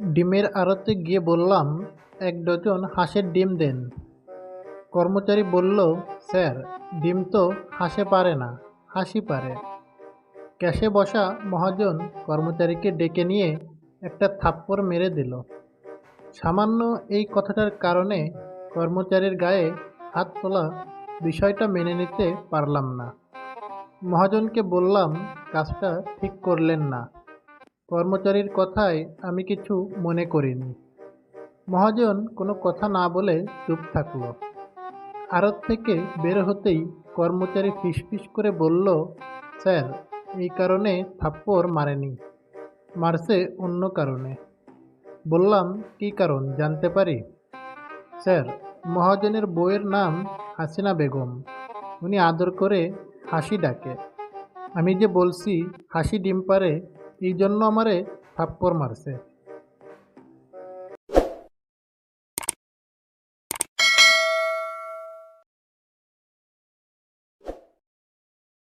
ডিমের আড়তে গিয়ে বললাম, এক ডজন হাঁসের ডিম দেন। কর্মচারী বলল, স্যার, ডিম তো হাঁসে পারে না হাসি পারে। ক্যাশে বসা মহাজন কর্মচারীকে ডেকে নিয়ে একটা থাপ্পড় মেরে দিল। সামান্য এই কথাটার কারণে কর্মচারীর গায়ে হাত তোলা বিষয়টা মেনে নিতে পারলাম না। মহাজনকে বললাম, কাজটা ঠিক করলেন না। কর্মচারীর কথায় আমি কিছু মনে করিনি। মহাজন কোনো কথা না বলে চুপ থাকল। আড়ত থেকে বের হতেই কর্মচারী ফিসফিস করে বলল, স্যার, এই কারণে থাপ্পড় মারেনি, মারছে অন্য কারণে। বললাম, কী কারণ, জানতে পারি? স্যার, মহাজনের বউয়ের নাম হাসিনা বেগম। উনি আদর করে হাসি ডাকে। আমি যে বলছি, হাসি ডিম পারে এই জন্য আমারে থাপ্পর মারছে।